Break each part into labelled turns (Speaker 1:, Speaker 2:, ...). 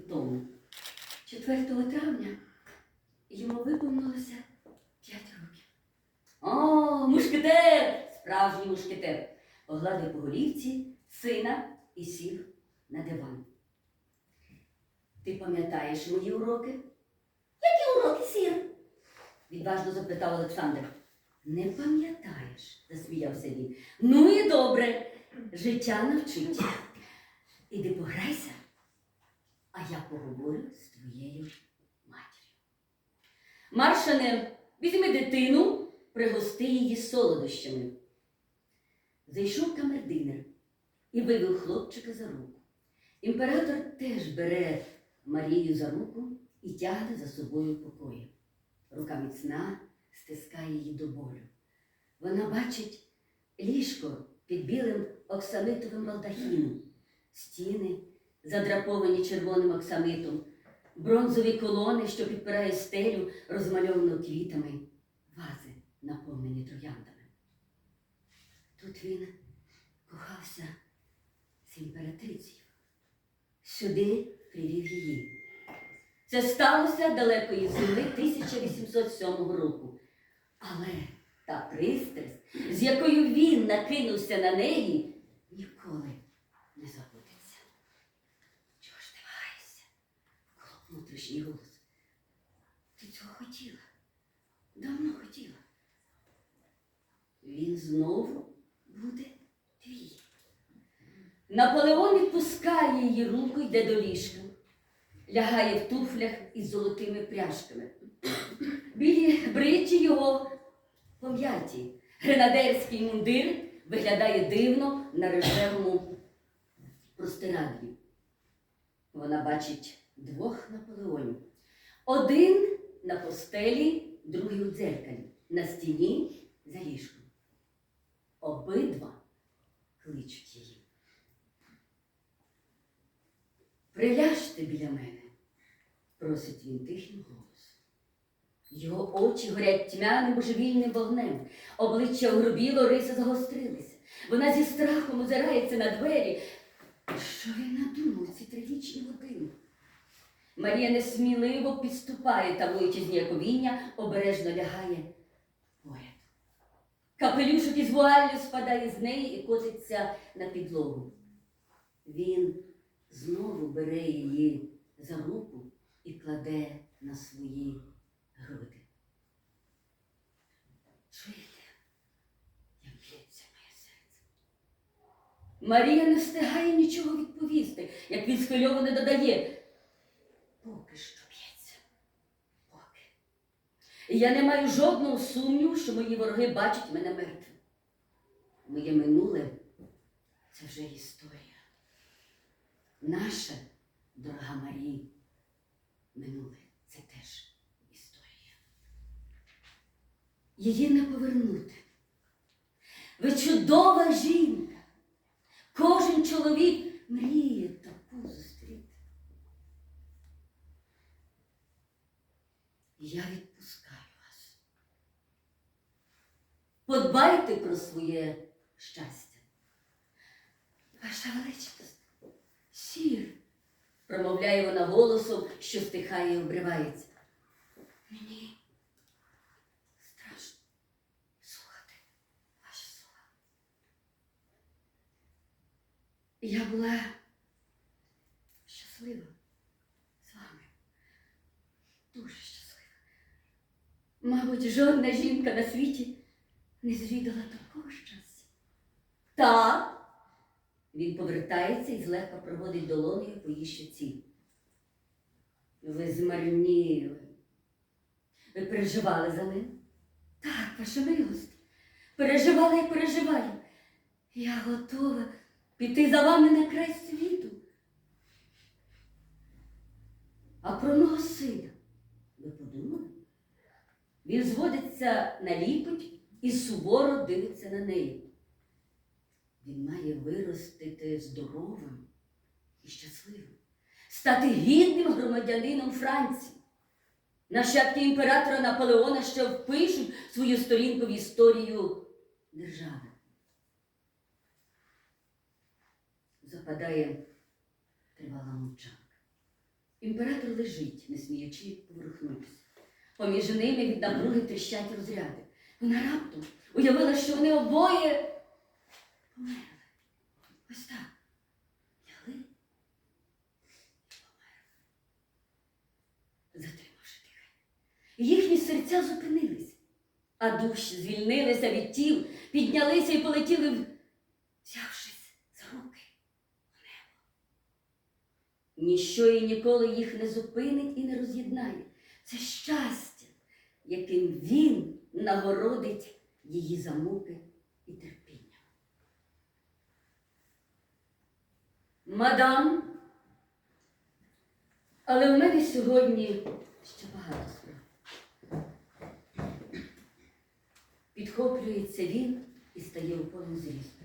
Speaker 1: тому, 4 травня, йому виповнилося 5 років. О, мушкетер! Справжній мушкетер! Погладив по голівці сина і сів на диван. Ти пам'ятаєш мої уроки? Які уроки, сир? відважно запитав Олександр. Не пам'ятаєш, засміявся він. Ну і добре, життя навчить. Іди пограйся, а я поговорю з твоєю матір'ю. Маршане, візьми дитину, пригости її солодощами. Зайшов камердинер і вивів хлопчика за руку. Імператор теж бере Марію за руку і тягне за собою покої. Рука міцна стискає її до болю. Вона бачить ліжко під білим оксамитовим балдахіном, стіни, задраповані червоним оксамитом, бронзові колони, що підпирає стелю, розмальовану квітами, вази, наповнені трояндами. Тут він кохався з імператрицею. Сюди привів її. Це сталося далекої зими 1807 року. Але та пристрасть, з якою він накинувся на неї, знову буде твій. Наполеон відпускає її руку, йде до ліжка, лягає в туфлях із золотими пряжками. Білі бриті його пом'яті. Гренадерський мундир виглядає дивно на рожевому простирадлі. Вона бачить двох Наполеонів. Один на постелі, другий у дзеркалі, на стіні за ліжком. Обидва кличуть її. Приляжте біля мене, просить він тихим голосом. Його очі горять тьмяним божевільним вогнем, обличчя огрубіло, риси загострилися. Вона зі страхом озирається на двері. Що він надумав ці трагічні години? Марія несміливо підступає, тамуючи зніяковіння, обережно лягає поряд. Капелюшок із вуаллю спадає з неї і котиться на підлогу. Він знову бере її за руку і кладе на свої груди. Чуєте, як б'ється моє серце? Марія не встигає нічого відповісти, як він схвильовано додає. Поки що. І я не маю жодного сумніву, що мої вороги бачать мене мертвим. Моє минуле це вже історія. Наша, дорога Марія, минуле це теж історія. Її не повернути. Ви чудова жінка. Кожен чоловік мріє таку зустріти. Я відпускаю Подбайте про своє щастя. Ваша величність, сір, промовляє вона голосом, що стихає і обривається. Мені страшно слухати ваші слова. Я була щаслива з вами. Дуже щаслива. Мабуть, жодна жінка на світі не звідала такого щастя. Так. Він повертається і злегка проводить долонею по її щоці. Ви змарніли. Ви переживали за ним? Так, ваша милость. Переживала і переживаю. Я готова піти за вами на край світу. А про мого сина ви подумали? Він зводиться на лікоть і суворо дивиться на неї. Він має виростити здоровим і щасливим, стати гідним громадянином Франції. Нащадки імператора Наполеона ще впишуть свою сторінку в історію держави. Западає тривала мовчанка. Імператор лежить, не сміючи поворухнутися. Поміж ними від напруги тріщать розряди. Вона раптом уявила, що вони обоє померли. Ось так. Лягли і померли. Затримавши дихання. Їхні серця зупинились, а душі звільнилися від тіл, піднялися і полетіли, взявшись за руки у небо. Ніщо і ніколи їх не зупинить і не роз'єднає. Це щастя, яким він нагородить її за муки і терпіння. Мадам, але в мене сьогодні ще багато справ. Підхоплюється він і стає у повну зрісту.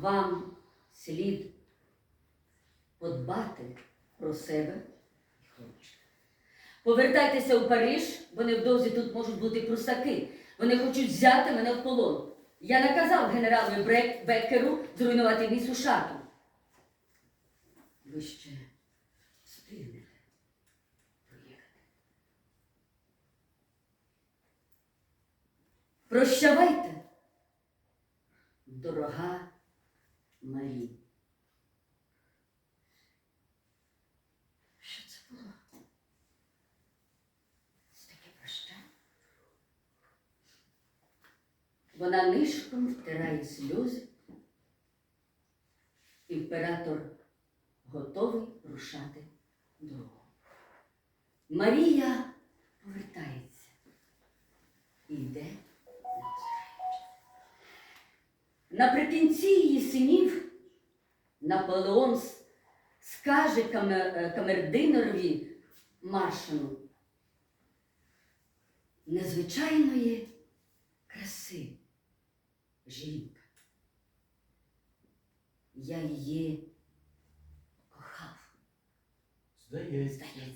Speaker 1: Вам слід подбати про себе і хлопчика. Повертайтеся у Париж, бо невдовзі тут можуть бути прусаки. Вони хочуть взяти мене в полон. Я наказав генералові Брек- Беккеру зруйнувати місу шату. Ви ще встигнете проїхати. Прощавайте, дорога Марі. Що це було? Це таке прощання. Вона нишком втирає сльози. Імператор готовий рушати дорогу. Марія повертається і йде. Наприкінці її синів Наполеон скаже е, камердинерові маршану незвичайної жінка. Я її кохав,
Speaker 2: Здається.
Speaker 1: здається.